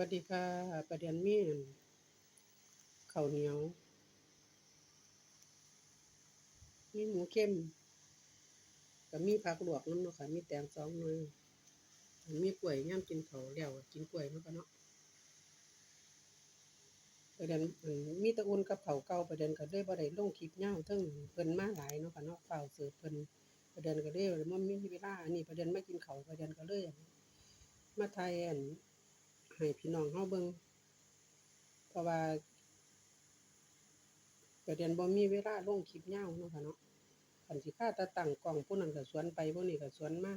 วัสดีค่ะ ประเด็นมีนข้าวเหนียว มีหมูเค็มก็มีผักลวกน้ำเนาะค่ะ มีแตงสองหน่วยมีกล้วยยามกินข้าวแล้วกินกล้วยเนาะค่ะเนาะประเด็นมีต่อุ่นกับข้าเก่าประเด็นก็เลยบ่ได้ลงคลิปยาวเทิงเพิ่นมาหลายเนาะค่ะเนาะฟ้าเสิร์ฟเพิ่นประเด็นก็เลยบ่มีเวลาอันนี้ประเด็นไมากินข้าประเด็นก็เลยอั่นมาถ่ายอั่น ให้พี่น้องเฮาเบิ่งเพราะว่าประเด็นบ่มีเวลาลงคลิปยาวเนาะค่ะเนาะคันสิพาต่ตั้งกล้องผู้นั้นก็สวนไปผู้นี้ก็สวนมา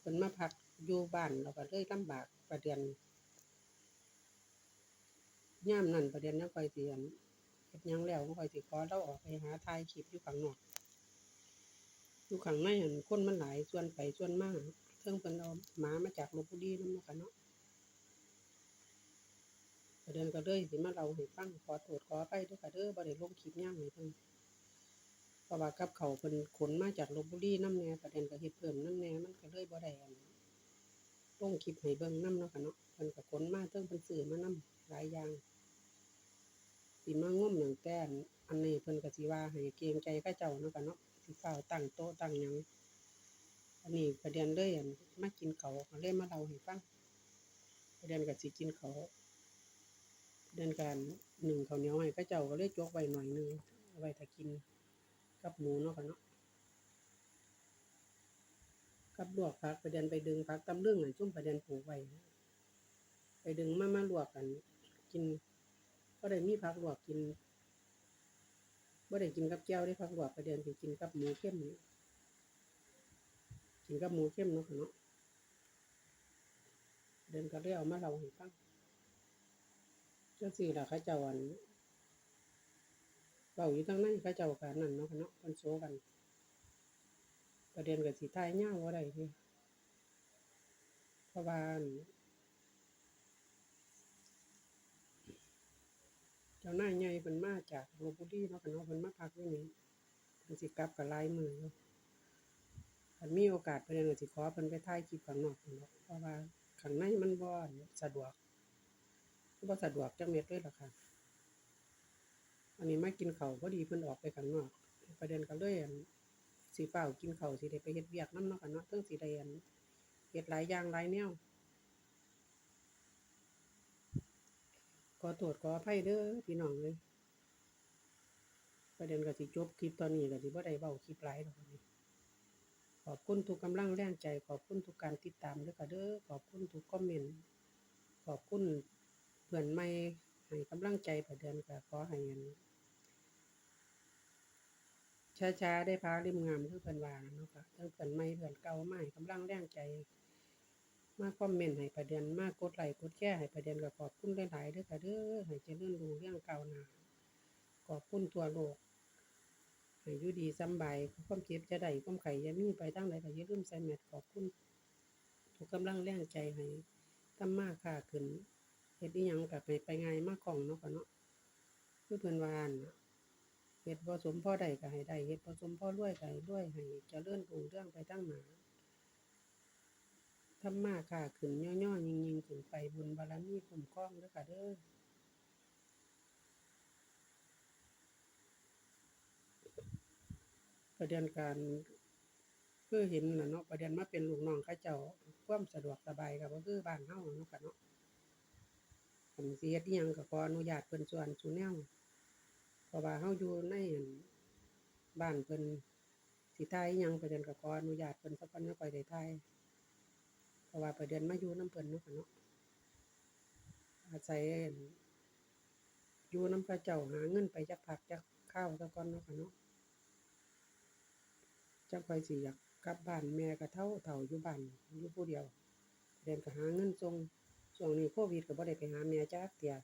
เพิ่นมาพักอยู่บ้านแล้วก็เลยลำบากประเด็นยามนั้นประเด็นยังค่อยสิอันเฮ็ดยังแล้วบ่ค่อยสิขอเลาออกไปหาถ่ายคลิปอยู่ข้างนอกอยู่ข้างในหั่นคนมันหลายส่วนไปส่วนมาเทิงเพิ่นเอาหมามาจากลพบุรีนำเนาะค่ะเนาะ เด็นก็เลยสิมาเล่าให้ฟังขอโทษขออภัยด้วยค่ะเด้อบ่ได้ลงคลิปย่าวให้เพิ่นเพราะว่ากับเขาเพิ่นขนมาจากลพบุรีน้ำแหน่ประเด็นก็เฮ็ดเพิ่มน้ำแหน่มันก็เลยบ่ได้ลงคลิปให้เบิ่งนำเนาะค่ะเนาะเพิ่นก็ขนมาเทิงเพิ่นซื้อมานำหลายอย่างสิมางมตั้งแต่อันอันนี้เพิ่นก็สิว่าให้เกรงใจเขาเจ้าเนาะค่ะเนาะสิฟ้าวตั้งโต๊ะตั้งหยังอันนี้ประเด็นเลยอันมากินเขาก็เลยมาเล่าให้ฟังประเด็นก็สิกินเขา เดินการหนึ่งข้าวเหนียวให้เขาเจ้าก็เลยจกไว้หน่อยนึงเอาไว้ถ้ากินกับหมูเนาะค่ะเนาะกับลวกผักไปเดินไปดึงผักตำลึงให้จุ่มไปเดินปลูกไว้ไปดึงมามาลวกกัน กินก็ได้มีผักลวกกินบ่ได้กินกับแก้วได้ผักลวกไปเดินสิกินกับหมูเข้มนี่กินกับหมูเข้มเนาะค่ะเนาะเดินก็เลยเอามาเล่าให้ฟัง จังซี่ล่ะเขาเจ้าอันเว้าอยู่ทางในเขาเจ้าก็นั่นเนาะเนาะเพิ่นโซกัน ประเด็นก็สิถ่ายยาวบ่ได้เด้เพราะว่าณเจ้าหน้าใหญ่เพิ่นมาจากลพบุรีเนาะค่ะเนาะเพิ่นมาพักอยู่นี่เพิ่นสิกลับก็หลายมืออยู่คันมีโอกาสประเด็นก็สิขอเพิ่นไปถ่ายคลิปข้างนอกเนาะเพราะว่าข้างในมันบ่อนสะดวก บ่สะดวกจักเม็ดเลยล่ะค่ะ อันนี้มากินเขาพอดีเพิ่นออกไปข้างนอก ประเด็นก็เลยอั่นสิฟ้ากินเขาสิได้ไปเฮ็ดเวียกน้ำเนาะค่ะเนาะเทิงสิได้อั่นเฮ็ดหลายอย่างหลายแนวขอโทษขออภัยเด้อพี่น้องเอ้ยประเด็นก็สิจบคลิปตอนนี้ก็สิบ่ได้เว้าคลิปหลายดอกนี้ขอบคุณทุกกำลังแรงใจ ขอบคุณทุกการติดตามด้อค่ะเด้อขอบคุณทุกคอมเมนต์ขอบคุณ พื่อนใหม่ให้กำลังใจประเดือนก็ขอให้อันช้าๆได้พาริมงามคือเพิ่นว่าเนาะค่ะทั้งเพื่อนใหม่เพื่อนเก่ามาให้กำลังแรงใจ มาคอมเมนต์ให้ประเดือนมากกดไลค์กดแชร์ให้ประเดือนก็ขอบคุณหลายๆด้อค่ะเด้อให้เจริญรุ่งเรื่องเก้าหนาขอบคุณทั่วโลกให้อยู่ดีสบายความเจ็บจะได้ความไข้อย่ามีไปทางใดก็อย่าลืมใส่แมสขอบคุณทุกกำลังแรงใจให้ทำมากค้าขึ้น เฮ็ดอีหยังก็ไปไปง่ายมากของเนาะค่เนาะคือเพิ่นว่านเฮ็ดบ่สมพ่อได้ก็ให้ได้เฮ็ดบ่สมพ่อรวยก็ให้รวยให้เจริญรุ่งเรืองไปทางหน้าทำมาค้าขึ้นย่อๆยิ่งๆขึ้นไปบุญบารมีคุ้มครองเด้อค่ะเด้อประเด็นการคือเห็นน่ะเนาะประเด็นมาเป็นลูกน้องเขาเจ้าความสะดวกสบายก็บ่คือบ้านเฮาเนาะค่ะเนาะ คันสิเฮ็ดอิหยังก็ขออนุญาตเพิ่นส่วนซุแนวเพราะว่าเฮาอยู่ในอั่นบ้านเพิ่นสิถ่ายอิหยังประเด็นก็ขออนุญาตเพิ่นซะก่อนจั่งค่อยได้ถ่ายเพราะว่าประเด็นมาอยู่นำเพิ่นเนาะค่ะเนาะอาศัยอยู่นำเขาเจ้าหาเงินไปจักพักจักคราวซะก่อนเนาะค่ะเนาะจังค่อยสิอยากกลับบ้านแม่ก็เฒ่าเฒ่าอยู่บ้านอยู่ผู้เดียวเด็นก็หาเงินส่ง ช่วงนี้โควิดก็บ่ได้ไปหาแม่จักเที่ย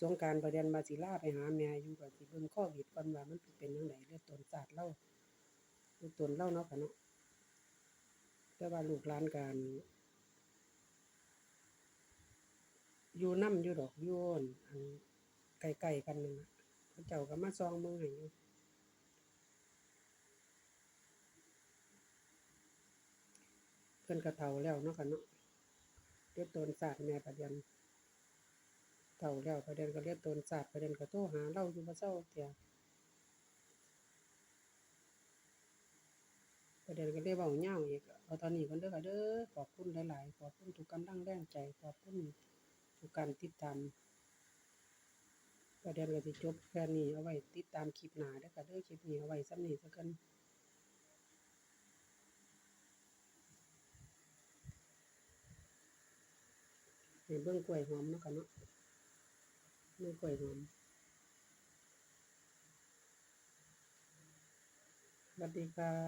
สงกานต์ประเด็นว่าสิลาไปหาแม่อยู่ก็สิเบิ่งโควิดก่อนว่ามันเป็นจังไดเรื่องต้นศาสตร์เราเรื่องต้นเราเนาะค่ะเนาะแต่ว่าลูกหลานก็อั่นอยู่นำอยู่ดอกยูนอันใกล้ๆกันนั่นน่ะเจ้าก็มาส่องเบิ่งให้อยู่เพิ่นก็เฒ่าแล้วเนาะค่ะเนาะ เรียกตนศาสตร์แม่ประเด็นเฒ่าแล้วประเด็นก็เรียกตนศาสตร์ประเด็นก็โทรหาเราอยู่บ่เซาเที่ยประเด็นก็เลยเว้ายาอีกเอาตอนนี้ก่อนเด้อค่ะเด้อขอบคุณหลายๆขอบคุณทุกกำลังแรงใจขอบคุณทุกการติดตามประเด็นก็สิจบแค่นี้เอาไว้ติดตามคลิปหน้าเด้อค่ะเด้อคลิปนี้เอาไว้ส่ำนี้ซะก่อน ให้เบื้องกล้วยหอมเนาะกันเนาะเบื้องกล้วยหอมสวัสดีค่ะ